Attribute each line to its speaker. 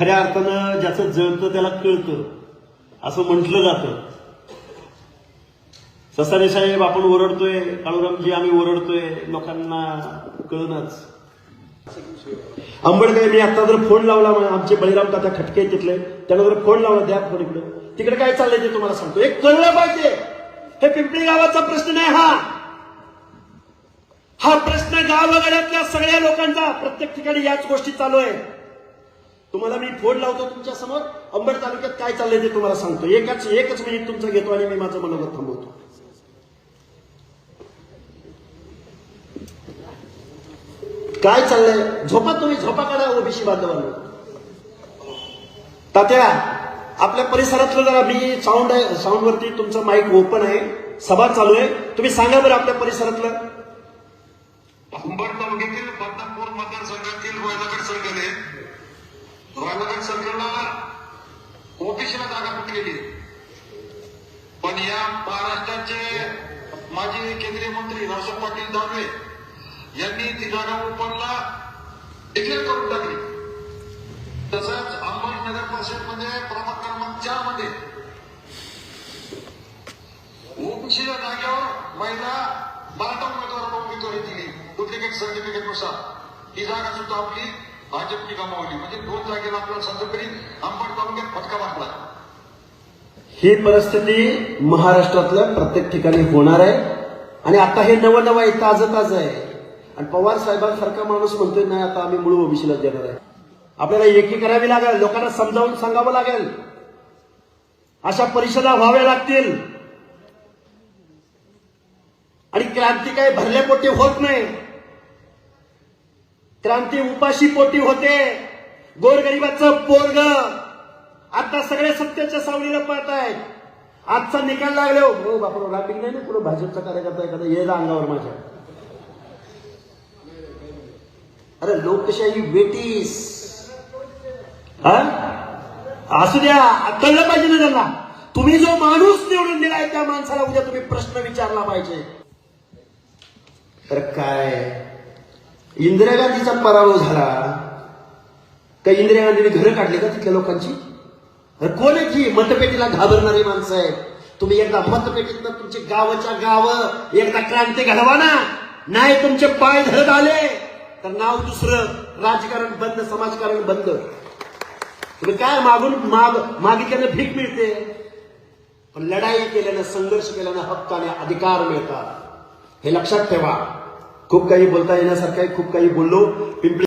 Speaker 1: खऱ्या अर्थानं ज्याचं जळतं त्याला कळतं. असं म्हटलं जातं. ससारे साहेब आपण ओरडतोय. काळूरामजी आम्ही ओरडतोय. लोकांना कळणच. आंबेडकर मी आता जर फोन लावला आमचे बळीराम काका खटके तिथले. त्याला जर फोन लावला द्या फोन इकडे. तिकडे काय चाललंय ते तुम्हाला सांगतो. एक कळलं पाहिजे. हे पिंपरी गावाचा प्रश्न नाही हा. हा प्रश्न गावगड्यातल्या सगळ्या लोकांचा प्रत्येक ठिकाणी याच गोष्टी चालू आहे तुम्हाला मी फोड लावतो तुमच्यासमोर. अंबड तालुक्यात काय चाललंय ते तुम्हाला सांगतो. एकाच एकच मिनिट तुमचं घेतो आणि मी माझं मनोगत थांबवतो. काय चाललंय? झोपा तुम्ही झोपा काढा ओबीसी बांधवांना. तात्या आपल्या परिसरातलं जरा मी साऊंड आहे साऊंड वरती तुमचं माईक ओपन आहे. सभा चालू आहे. तुम्ही सांगा बरं आपल्या परिसरातलं.
Speaker 2: अंबड तालुक्यातील बदनापूर मतदारसंघातील रोयलागड संघाने आहे रोयलागड सर्कलला ओबीसीला जागा कुठलेली पण या महाराष्ट्राचे माजी केंद्रीय मंत्री रावसाहेब पाटील दानवे यांनी ती जागा ओपनला डिक्लेअर करून टाकली. तसंच अंबड नगर परिषदमध्ये प्रभाग क्रमांक चारमध्ये ओबीसीच्या जागेवर महिला मराठा उमेदवाराला उमेदवारी दिली डुप्लिकेट सर्टिफिकेटनुसार. ही जागा सुद्धा आपली भाजपची गमावली. म्हणजे दोन जागेला आपल्याला सध्या अंबड तालुक्यात फटका बसला.
Speaker 1: ही परिस्थिती महाराष्ट्रातल्या प्रत्येक ठिकाणी होणार आहे. आणि आता हे नवं नवं आहे ताजं ताजं आहे. आणि पवार साहेबांसारखा माणूस म्हणतोय नाही आता आम्ही मूळ ओबीसीला देणार आहे. आपल्याला एकी करावी लागेल लोकांना समजावून सांगावं लागेल. अशा परिषदा व्हाव्या लागतील. आणि क्रांती काही भरल्या पोटी होत नाही. क्रांती उपाशी पोटी होते. गोरगरिबाचं पोरग. आता सगळे सत्याच्या सावलीला पळत आहेत. आजचा निकाल लागलो. हो बापू रापिक नाही ना? कुठं भाजपचा कार्यकर्ता एखादा येला अंगावर माझ्या? अरे लोकशाही वेटीस? हा? असू द्या कळलं पाहिजे ना त्यांना. तुम्ही जो माणूस निवडून दिलाय त्या माणसाला उद्या तुम्ही प्रश्न विचारला पाहिजे. तर काय? इंदिरा गांधीचा पराभव झाला का इंदिरा गांधीने घरं काढली का तिथल्या लोकांची? अरे कोण आहे की मतपेटीला घाबरणारी माणसं आहेत. तुम्ही एकदा मतपेटीत तुमची गावाच्या गाव एकदा क्रांती घडवा ना. नाही तुमचे पाय धरत आले तर नाव दुसरं. राजकारण बंद समाजकारण बंद. तुम्ही काय मागून माग मागितल्यानं भीक मिळते? पण लढाई केल्यानं संघर्ष केल्यानं हक्काने अधिकार मिळतात. हे लक्षात ठेवा. खूप काही बोलता येण्यासारखं आहे खूप काही बोललो. पिंपरी